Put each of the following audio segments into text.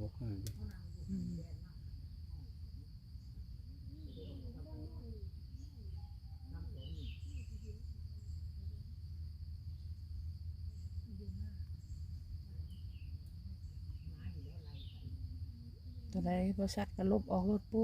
หกห้าดิตัวใดบริษัทก็ลบออกรถปู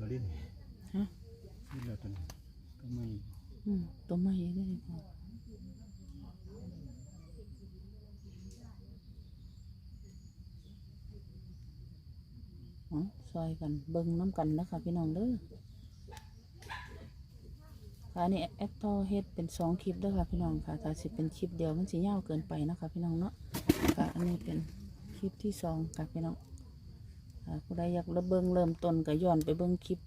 เราเล่น ฮะ เล่นเราตอนนี้ก็ไม่ อืมตัวใหม่ได้เลยพ่อ อ๋อซอยกันเบิ่งน้ำกันนะคะพี่น้องเด้อค่ะนนี้แอดพอเฮ็ดเป็นสองคลิปด้อค่ะพี่น้องค่ะถ้าสิเป็นคลิปเดียวมันสิยาวเกินไปนะคะพี่น้องเนาะค่ะอันนี้เป็นคลิปที่สองค่ะพี่น้องค่ะผู้ใดอยากระเบิงเริ่มต้นก็ย้อนไปเบิ่งคลิป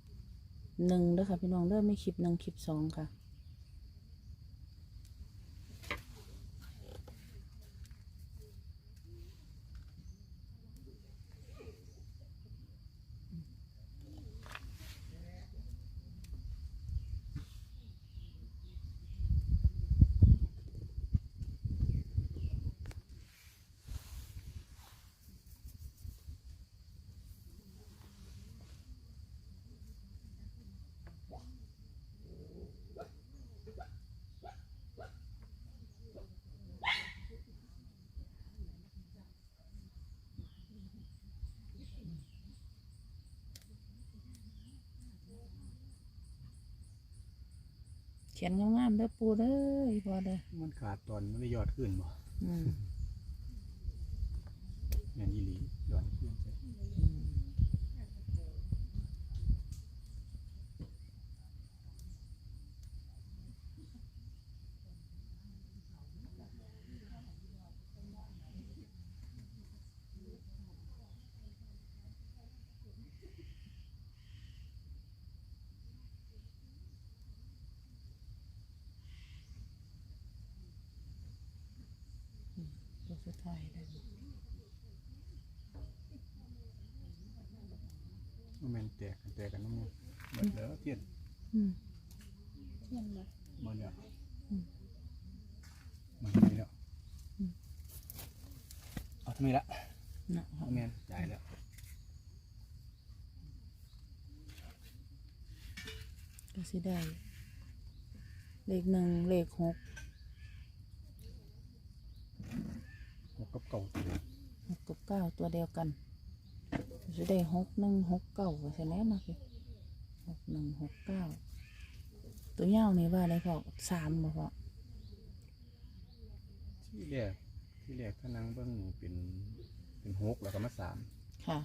หนึ่งด้อค่ะพี่น้องเด้อไม่คลิปหนึ่งคลิปสองค่ะ ขียนงามๆเด้อปูเด้ออีพอเด้อมันขาดตอนมันได้ยอดขึ้นบ่อืม แม่นอีหลียอดขึ้น สุดท้ายเลยบ่แม่นแตกกันแตกกันน้ำมันหมดแล้วเทียนอืมหมดแล้วอืมมันไม่แล้วอืมเอาทำไมละเนาะเอาแม่นจ่ายแล้วก็สิได้ เลขหนึ่งเลขหก หกกับ เก่าตัวเดียวหกกับเก้าตัวเดียวกันก็สิได้หกหนึ่งหกเก้าก็ใช่แล้วนะพี่หกหนึ่งหกเก้าตัวเงาวนี่ว่าอะไรพอสามบ่พอที่แรกที่แรกถ้านั่งเบิ้งนี่เป็นเป็นหกแล้วก็มาสามค่ะ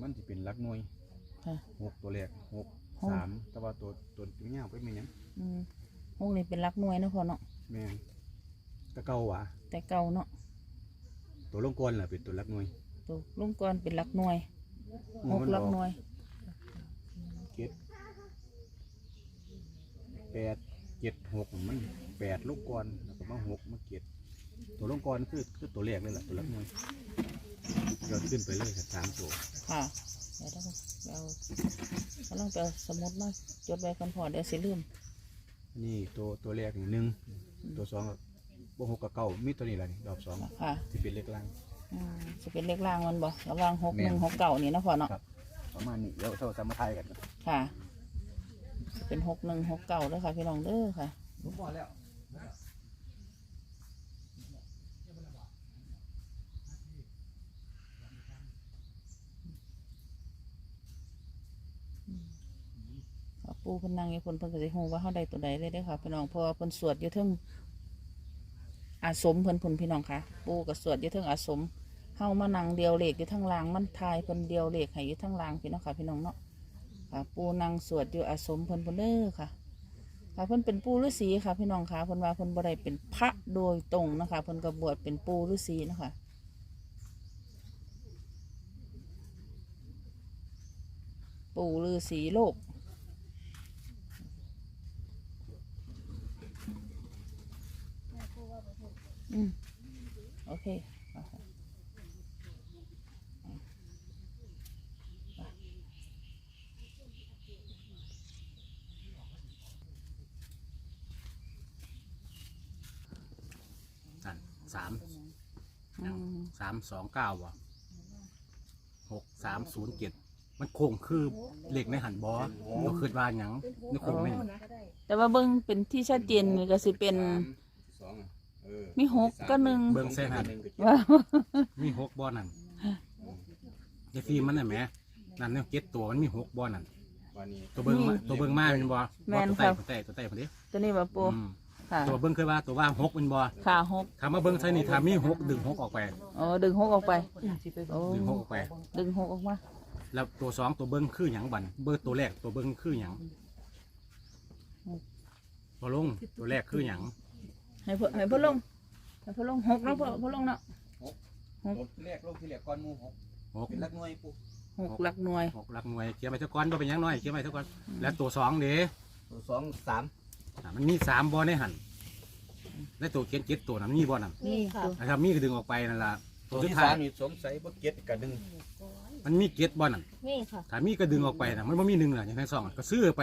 มันจะเป็นหลักหน่วยค่ะ หกตัวแรกหกหก สามแต่ว่าตัวตัวตัวเงี้ยไปไม่ยังอืมหกนี่เป็นหลักหน่วยเนาะพอเนาะแม่งตะเก่าหวะแต่เก่าเนาะ ตัวลงกลล่ะเป็นตัวหลักหน่วยตัวลุงกรเป็นหลักหน่วยหกมันหลักออหน่วยเจ็ดแปดเจ็ดหกมันแปดลูกกรแล้วก็มาหกมาเจ็ดตัวลงกรคือคือตัวแรกเลยล่ะตัวหลักหน่วยยอดขึ้นไปเลยครับสามตัวค่ะเดี๋ยวต้องไปเอากำลังไปเอาสมุดมาจดไว้กันพอเดี๋ยวสิลืม นี่ตัวตัวแรกนี่หนึ่งตัวสองก็ บ่หกกับเก้ามีตัวนี้แหละนี่รอกสองที่เป็นเล็กล่าง อืมเป็นเล็กล่างมันบ่ระหว่างหกหนึ่งหกเก่านี่นะพ่อเนาะประมาณนี้เดี๋ยวเท่าสามมาทยกันค่ะสิเป็นหกหนึ่งหกเก่าเด้อค่ะพี่น้องเด้อค่ะเอาปูพิ่นนั่งยู่คนเพิ่นก็สิหูว่าเฮาใดตัวใดเลยเด้อค่ะพี่น้องพอาเพิ่นสวดอยู่ทึ่ง อาสมเพิ่นพุ่นพี่น้องค่ะ ปูก็สวดอยู่เทิงอาสมเฮามานั่งเดียวเลขอยู่ทางล่างมันทายเพิ่นเดียวเลขให้อยู่ทางล่างพี่น้องค่ะ พี่น้องเนาะค่ะปูนั่งสวดอยู่อาสมเพิ่นพิ่นเด้อค่ะค่ะเพิ่นเป็นปูฤาษีค่ะ พี่น้องค่ะเพิ่นว่าเพิ่นบ่ได้เป็นพระโดยตรงนะคะเพิ่นก็บวชเป็นปูฤาษีนะคะปู่ฤาษีโลก อืมโอเคค่ะนั่นสามอืมสามสองเก้าวะหกสามศูนย์เจ็ดมันโค้งคือเลขในหันบอเราคิดว่าหยังในโค้งไม่แต่ว่าเบิ่งเป็นที่ชัดเจนนี่ก็สิเป็นสองอะเออ มีหกก็หนึ่ง เบิ้งเส้นหันหนึ่งกับเจ็ดว่ามีหกบอนั่นไอ้ฟิล์มมันน่ะแหมนั่นเนี่ยเจ็ดตัวมันมีหกบอนั่นวันนี้ตัวเบิ้งมาตัวเบิ้งมาเป็นบอแม่นตัวครัไต่บตัวไต่ตัวไต่พอดีตัวนี้ว่าปูอืมค่ะตัวเบิ้งเคยว่าตัวว่าหกเป็นบอขาหกถามว่าเบิ้งใช่นี่ถามมีหกดึงหกออกไป อ๋อดึงหกออกไปโอ้ดึงหกออกไป ดึงหกออกมาแล้วตัวสองตัวเบิ้งคือหยังบันเบอร์ตัวแรกตัวเบิ้งคือหยังพอลงตัวแรกคือหยัง ให้พ่อให้พ่อลงให้พ่อลงหกเนาะพ่อพ่อลงเนาะรถแรกลงที่แรกก้อนหมูหกหกเป็นลักหน่วยปุ๊บหกหลักหน่วยหกหลักหน่วยเขียนไปสักก้อนบ่เป็นหยังน้อยเขียนไปสักก้อนแล้วตัวสองเด้ตัวสองสามอะมันมีสามบอในหันและตัวเขียนเจ็ดตัวนั้นมีบอนั่นนี่ตัวนะครับมีก็ดึงออกไปนั่นล่ะตัตัววสุดที่ท้าสายมนี่สงสัยว่าเก็ดกระดึงมันมีเจ็ดบอนั่นนี่ค่ะถ้ามีก็ดึงออกไปนะมันไม่มีหนึ่งหรอกอย่างทั้งสองอะก็ซื้อไป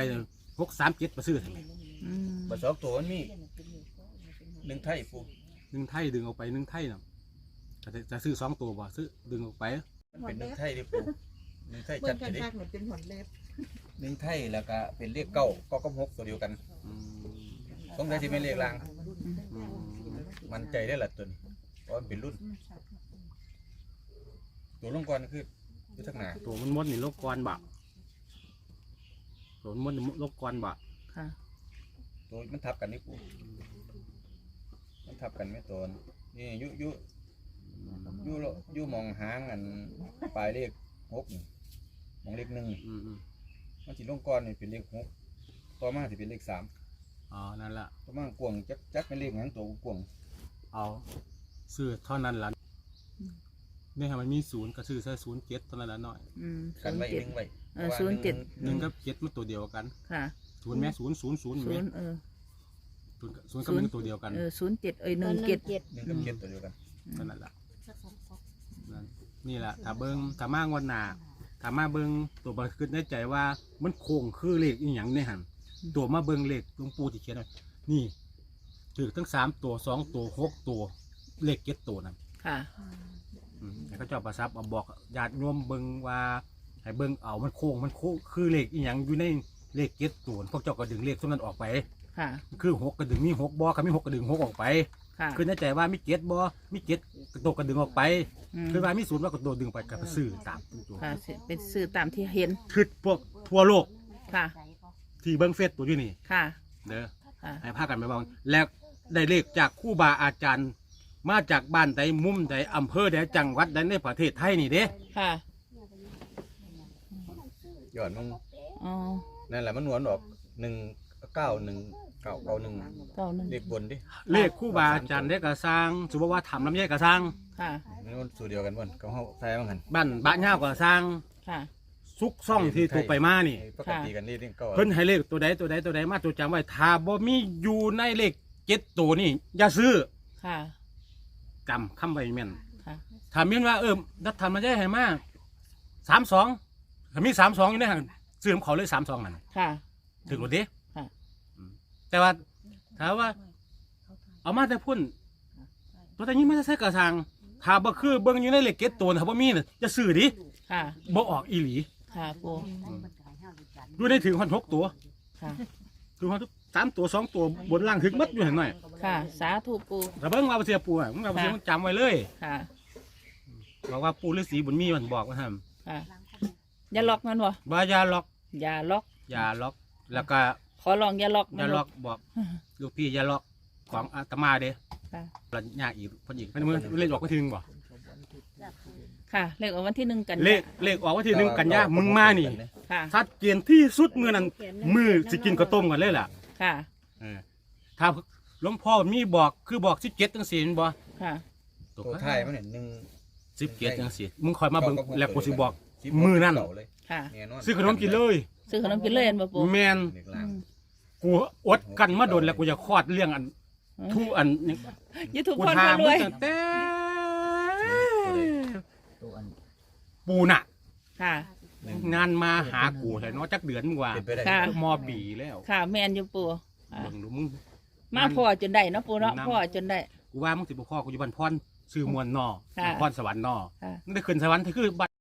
หกสามเจ็ดมาซื้อทำไมอืมมาสองตัวมันมี หนึ่งไทยปุ๊บหนึ่งไทยดึงออกไปหนึ่งไทยน่ะก็จะจะซื้อสองตัวบ่ซื้อดึงออกไปมันเป็นหนึ่งไทยดิปุ๊บหนึ่งไทยเบิ่จังดกัจะนดิคักเหมือนเป็นหอนเล็บหนึ่งไทยแล้วก็เป็นเลขเก้าเก้ากับหกตัวเดียวกัน อืม สงสัยที่เป็นเลขราง อืม มันใจได้ละตัวนี้เพราะมันเป็นรุ่น ตัวลงก่อนคืออยู่ทักหนาตัวมันมดนี่โลกกรบะตัวมันมดนี่โลกกรบะค่ะ ตัวมันทับกันนี่ปุ๊บ มันทับกันไม่ตัวนี่ยุยุอยู่โลอยู่หมองหางอันปลายเลขหกนี่หมองเลขหนึ่งนี่อืมอืมมันสิลงก้อนนี่เป็นเลขหกต่อมาสิเป็นเลขสามอ๋อนั่นละต่อมากวงจักจักเป็นเลขหยังตัวกวงเอาซื้อเท่านั้นละเนี่ยมันมีศูนย์ก็ซื้อใส่ศูนย์เจ็ดเท่านั้นละหน่อยอืมกัศูนนไว้ย์เจ็ดหนึ่งไว้เออพราะว่าศูนย์เจ็ดหนึ่งกับเจ็ดมันตัวเดียวกันค่ะศูนย์แม่ศูนย์ศูนย์ศูนย์ศูแม่นย์เออ ศูนย์ศูนย์กับหนึ่งตัวเดียวกันเออศูนย์เจ็ดเอ้ยหนึ่งเจ็ดเจ็ดหนึ่งกับเจ็ดตัวเดียวกันเท่านั้นละนั่นนี่แหละถ้าเบิ้งถ้ามางวันหนาถ้ามาเบิ้งตัวบัคิดในใจว่ามันโค้งคือเลขอีหยังในหันตัวมาเบิ้งเลขหลวงปู่ที่เขียนไว้นี่ถือทั้งสามตัวสองตัวหกตัวเลขเจ็ดตัวนั่นค่ะอืมแล้วก็เจ้าประทับเอาบอกญาติโยมเบิ่งว่าให้เบิ่งเอามันโค้งมันโค้งคือเลขอีหยังอยู่ในเลขเจ็ดตัวพวกเจ้าก็ดึงเลขส่วนนั้นออกไป ค่ะ คือหกก็ดึงมีหกบ่ก็มีหกก็ดึงหกออกไป ค่ะคือในใจว่ามีเจ็ดบ่มีเจ็ดกระโดดก็ดึงออกไป อืมคือว่ามีศูนย์ว่ากระโดดดึงไปกับไปซื้อตามตัวค่ะสิเป็นสื่อตามที่เห็น คือพวกทั่วโลกค่ะ ที่เบิ่งเฟซตัวอยู่นี่ค่ะ เด้อค่ะ ให้พากันไปเบาแล้วได้เลขจากครู่บาอาจารย์ มาจากบ้านใดมุมใดอำเภอใดจังหวัดใดในประเทศไทยนี่เด้ ค่ะ ยอดมันอ๋อ นั่นแหละมันหนวนออกหนึ่ง เก้าหนึ่งเก้าเก้าหนึ่งเก้าหนึ่งเลขบนดิเลขคู่บาอาจารย์ได้กระสร้างสุภาว่าทำลำไยกระสร้างค่ะมันสูตรเดียวกันบ่นเขาเฮาใส่มาหันบ้านบ้านเงาวกระสร้างค่ะ ซุกซ่องที่ถูกไปมานี่ ปกติกันนี่นี่ก็เพิ่นให้เลขตัวใดตัวใดตัวใดมาตัวจำไว้ถ้าบ่มีอยู่ในเลขเจ็ดตัวนี่อย่าซื้อค่ะ จำคำไว้แม่นค่ะถ้ามีว่าเออรัฐธรรมนูญให้มาสามสองถ้ามีสามสองอยู่ในหันซื้อของเขาเลยสามสองนั่นค่ะ ถึงรถเด้ค่ะอืม แต่ว่าถามว่า เอามาแต่พุ่นตัวแต่นี้มาแต่ใส่กระสังถ้าบ่คือเบิ่งอยู่ในเลขเจ็ดตัวถ้าบ่มีน่ะจะซื้อดิค่ะ บ่ออกอีหลีค่ะปูดูได้ถึงพันหกตัวค่ะ ถึงพันสามตัวสองตัวบนล่างถึงมัดอยู่เห็นหน่อยค่ะ สาธุปูแต่เบิ่งว่าบ่เสียปูอะมึงว่าบ่เสียมึงจำไว้เลยค่ะบอกว่าปูฤาษีบุญมีมันบอกว่าหั่นค่ะอย่าล็อกมันวะว่าอย่าล็อก อย่าล็อกอย่าล็อก แล้วก็ ขอลองอย่าล็อกอย่าล็อกบอกลูกพี่อย่าล็อกของอาตมาเด้ค่ะแล้วยากอีกเพิ่นอีกเพิ่นมือเลขออกไปถึงบ่ค่ะเลขออกวันที่หนึ่งกันเลขเลขออกวันที่หนึ่งกันยามึงมานี่ค่ะชัดเจนที่สุดมือนั้นมือสิกินข้าวต้มกันเลยล่ะค่ะเออถ้าหลวงพ่อมีบอกคือบอกสิบเจ็ดจังสี่บ่ค่ะตัวไทายมันเนี่ยหนึ่งสิบเจ็ดจังสี่มึงคอยมาเบิ่งก็ก็แล้วกูสิบอกสิบมือนั่นเก่าเลยค่ะแน่นอนซื้อขนมกินเลย ซื้อขนมกินเลยอันบ่ปูแมนเด็ กอืล่างมกูอดกันมาโดนแล้วกูจะคลอดเรื่องอันทุกอันนี่ยูทูบกูคนทามามึด้งวยตั้งแต่ปูน่ะ ค่ะ งานมาหากูแต่เนาะจักเดือนมึงว่าเป็นไปได้ค่ะ มอปีแล้วค่ะ แมนอยู่ปูค่ะเบิ่งดูมึง มาพ่อจนได้เนาะปูเนาะนำ พ่อจนได้ กูว่ามึงสิบ่พ่อกูอยู่บ้านพรซื้อมวลนอค่ะ พรสวรรค์นอค่ะ มึงได้ขึ้นสวรรค์คือบ้าน